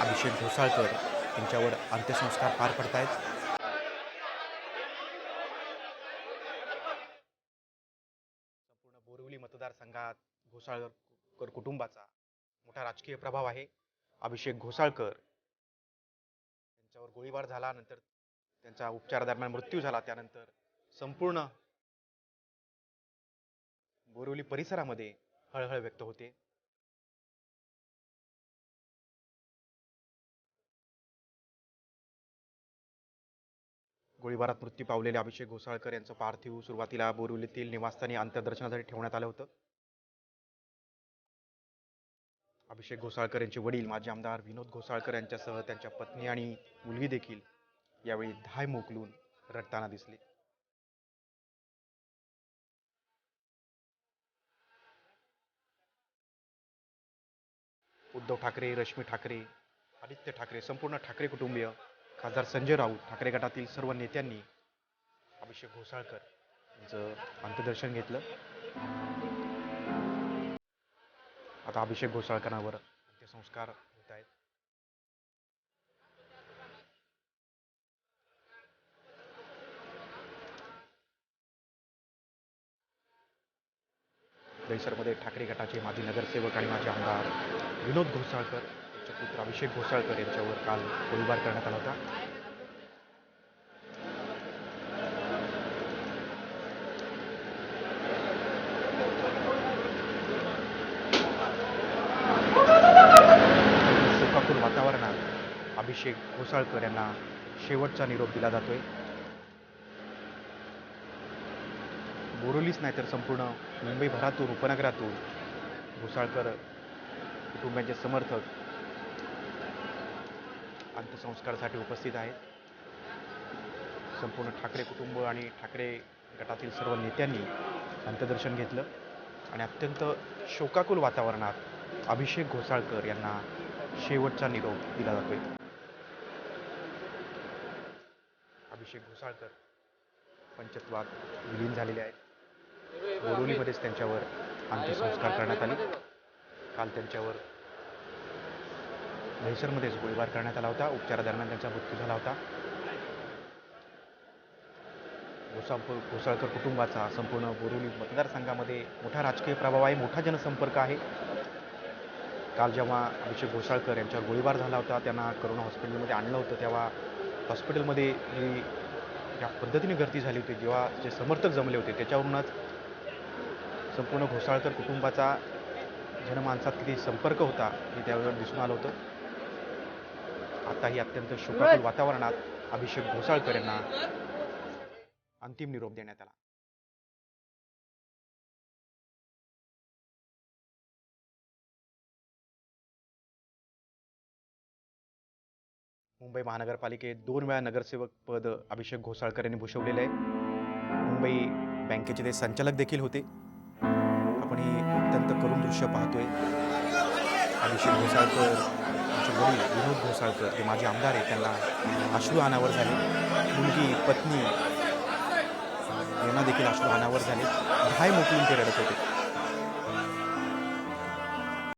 अभिषेक घोसाळकर यांच्यावर अंत्यसंस्कार पार पडत आहेत संपूर्ण बोरिवली मतदारसंघात घोसाळकर कुटुंबाचा मोठा राजकीय प्रभाव आहे. अभिषेक घोसाळकर त्यांच्यावर गोळीबार झाला नंतर त्यांचा उपचारादरम्यान मृत्यू झाला. त्यानंतर संपूर्ण बोरिवली परिसरामध्ये हळहळ व्यक्त होते. गोळीबारात मृत्यू पावलेले अभिषेक घोसाळकर यांचं पार्थिव सुरुवातीला बोरिवलीतील निवासस्थानी अंत्यदर्शनासाठी ठेवण्यात आलं होतं. अभिषेक घोसाळकर यांचे वडील माजी आमदार विनोद घोसाळकर यांच्यासह त्यांच्या पत्नी आणि मुलगी देखील यावेळी धाय मोकलून रडताना दिसले. उद्धव ठाकरे रश्मी ठाकरे आदित्य ठाकरे संपूर्ण ठाकरे कुटुंबीय खासदार संजय राऊत ठाकरे गटातील सर्व नेत्यांनी अभिषेक घोसाळकर यांचं अंत्यदर्शन घेतलं. आता अभिषेक घोसाळकरांवर अंत्यसंस्कार होत आहेत. दहिसरमध्ये ठाकरे गटाचे माजी नगरसेवक आणि माजी आमदार विनोद घोसाळकर यांचे पुत्र अभिषेक घोसाळकर यांच्यावर काल गोळीबार करण्यात आला होता. शोकाकुल वातावरणात अभिषेक घोसाळकर यांना शेवटचा निरोप दिला जातोय. बोरोलीच नाही तर संपूर्ण मुंबईभरातून उपनगरातून घोसाळकर कुटुंबियांचे समर्थक अंत्यसंस्कारासाठी उपस्थित आहेत. संपूर्ण ठाकरे कुटुंब आणि ठाकरे गटातील सर्व नेत्यांनी अंत्यदर्शन घेतलं आणि अत्यंत शोकाकुल वातावरणात अभिषेक घोसाळकर यांना शेवटचा निरोप दिला जातोय. अभिषेक घोसाळकर पंचत्वात विलीन झालेले आहेत. बोरिवलीमध्येच त्यांच्यावर अंत्यसंस्कार करण्यात आले. काल त्यांच्यावर दहिसरमध्येच गोळीबार करण्यात आला होता उपचारादरम्यान त्यांचा मृत्यू झाला होता. घोसाळकर घोसाळकर कुटुंबाचा संपूर्ण बोरिवली मतदारसंघामध्ये मोठा राजकीय प्रभाव आहे मोठा जनसंपर्क आहे. काल जेव्हा अभिषेक घोसाळकर यांच्यावर गोळीबार झाला होता त्यांना करोना हॉस्पिटलमध्ये आणलं होतं तेव्हा हॉस्पिटलमध्ये जी ज्या पद्धतीने गर्दी झाली होती जेव्हा जे समर्थक जमले होते त्याच्यावरूनच संपूर्ण घोसाळकर कुटुंबाचा जनमानसात किती संपर्क होता हे त्यावर दिसून आलं होतं. आताही अत्यंत शोकाकुल वातावरणात अभिषेक घोसाळकर यांना अंतिम निरोप देण्यात आला. मुंबई महानगरपालिकेत दोन वेळा नगरसेवक पद अभिषेक घोसाळकर यांनी भूषवलेलं आहे. मुंबई बँकेचे ते संचालक देखील होते. आपण हे अत्यंत करून दृश्य पाहतोय. अभिषेक घोसाळकर आमचे वडील विनोद घोसाळकर ते माझे आमदार आहे त्यांना अश्रू अनावर झाले. मुलगी पत्नी यांना देखील अश्रू अनावर झाले. धाय मोकळून ते रडत होते.